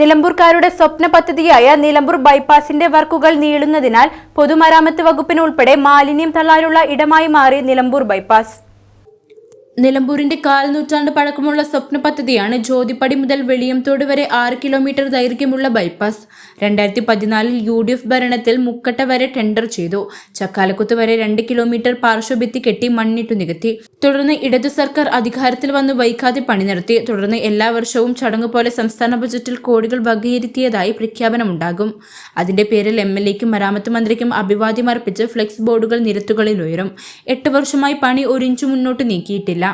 നിലമ്പൂർക്കാരുടെ സ്വപ്ന പദ്ധതിയായ നിലമ്പൂർ ബൈപ്പാസിന്റെ വർക്കുകൾ നീളുന്നതിനാൽ പൊതുമരാമത്ത് വകുപ്പിനുൾപ്പെടെ മാലിന്യം തള്ളാനുള്ള ഇടമായി മാറി നിലമ്പൂർ ബൈപ്പാസ്. നിലമ്പൂരിന്റെ കാൽ നൂറ്റാണ്ട് പഴക്കമുള്ള സ്വപ്ന പദ്ധതിയാണ് ജ്യോതിപ്പടി മുതൽ വെളിയംതോട് വരെ ആറ് കിലോമീറ്റർ ദൈർഘ്യമുള്ള ബൈപ്പാസ്. രണ്ടായിരത്തി പതിനാലിൽ യു ഡി എഫ് ഭരണത്തിൽ മുക്കട്ട വരെ ടെൻഡർ ചെയ്തു. ചക്കാലക്കുത്ത് വരെ രണ്ട് കിലോമീറ്റർ പാർശ്വഭിത്തി കെട്ടി മണ്ണിട്ടു നികത്തി. തുടർന്ന് ഇടത് സർക്കാർ അധികാരത്തിൽ വന്ന് വൈകാതെ പണി നടത്തി. തുടർന്ന് എല്ലാ വർഷവും ചടങ്ങ് പോലെ സംസ്ഥാന ബജറ്റിൽ കോടികൾ വകയിരുത്തിയതായി പ്രഖ്യാപനമുണ്ടാകും. അതിന്റെ പേരിൽ എം എൽ എക്കും മരാമത്ത് മന്ത്രിക്കും അഭിവാദ്യം അർപ്പിച്ച് ഫ്ലെക്സ് ബോർഡുകൾ നിരത്തുകളിൽ ഉയരും. എട്ട് വർഷമായി പണി ഒരു ഇഞ്ച് മുന്നോട്ട് നീക്കിയിട്ടില്ല.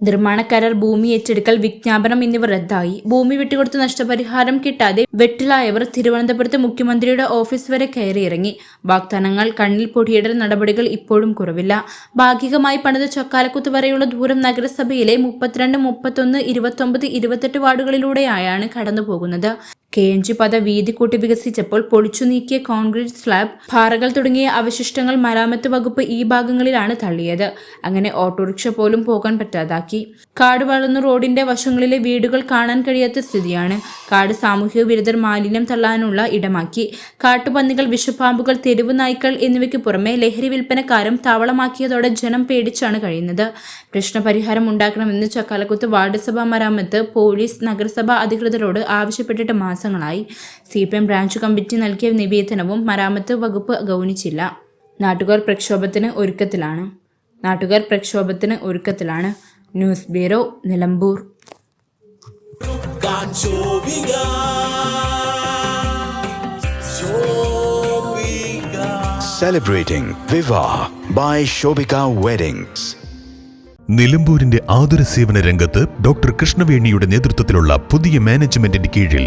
നിർമ്മാണ കരാർ ഭൂമി ഏറ്റെടുക്കൽ വിജ്ഞാപനം എന്നിവ റദ്ദായി. ഭൂമി വിട്ടുകൊടുത്ത് നഷ്ടപരിഹാരം കിട്ടാതെ വെട്ടിലായവർ തിരുവനന്തപുരത്ത് മുഖ്യമന്ത്രിയുടെ ഓഫീസ് വരെ കയറിയിറങ്ങി. വാഗ്ദാനങ്ങൾ കണ്ണിൽ പൊടിയിടൽ നടപടികൾ ഇപ്പോഴും കുറവില്ല. ഭാഗികമായി പണിത ചക്കാലക്കുത്ത് വരെയുള്ള ദൂരം നഗരസഭയിലെ മുപ്പത്തിരണ്ട് മുപ്പത്തൊന്ന് ഇരുപത്തൊമ്പത് ഇരുപത്തെട്ട് വാർഡുകളിലൂടെയായാണ് കടന്നുപോകുന്നത്. കെ എൻ ജി പത വീതി കൂട്ടി വികസിച്ചപ്പോൾ പൊളിച്ചു നീക്കിയ കോൺക്രീറ്റ് സ്ലാബ് പാറകൾ തുടങ്ങിയ അവശിഷ്ടങ്ങൾ മരാമത്ത് വകുപ്പ് ഈ ഭാഗങ്ങളിലാണ് തള്ളിയത്. അങ്ങനെ ഓട്ടോറിക്ഷ പോലും പോകാൻ പറ്റാതാക്കി. കാട് വളർന്നു റോഡിന്റെ വശങ്ങളിലെ വീടുകൾ കാണാൻ കഴിയാത്ത സ്ഥിതിയാണ്. കാട് സാമൂഹിക വിരുദ്ധർ മാലിന്യം തള്ളാനുള്ള ഇടമാക്കി. കാട്ടുപന്നികൾ വിഷപ്പാമ്പുകൾ തെരുവ് നായ്ക്കൾ എന്നിവയ്ക്ക് പുറമെ ലഹരി വിൽപ്പനക്കാരും താവളമാക്കിയതോടെ ജനം പേടിച്ചാണ് കഴിയുന്നത്. പ്രശ്നപരിഹാരം ഉണ്ടാക്കണമെന്ന് ചക്കാലക്കുത്ത് വാർഡ് സഭാ മരാമത്ത് പോലീസ് നഗരസഭാ അധികൃതരോട് ആവശ്യപ്പെട്ടിട്ട് മാസങ്ങളായി C P M branch committee നൽകിയ നിവേദനവും മരാമത്ത് വകുപ്പ് ഗൗനിച്ചില്ല. നാട്ടുകാർ പ്രക്ഷോഭത്തിന് ഒരുക്കത്തിലാണ്. നാട്ടുകാർ പ്രക്ഷോഭത്തിന് ഒരുക്കത്തിലാണ്. News bureau Nilambur. Celebrating Viva by Shobika Weddings. നിലമ്പൂരിന്റെ ആതുര സേവന രംഗത്ത് ഡോക്ടർ കൃഷ്ണവേണിയുടെ നേതൃത്വത്തിലുള്ള പുതിയ മാനേജ്മെന്റിന്റെ കീഴിൽ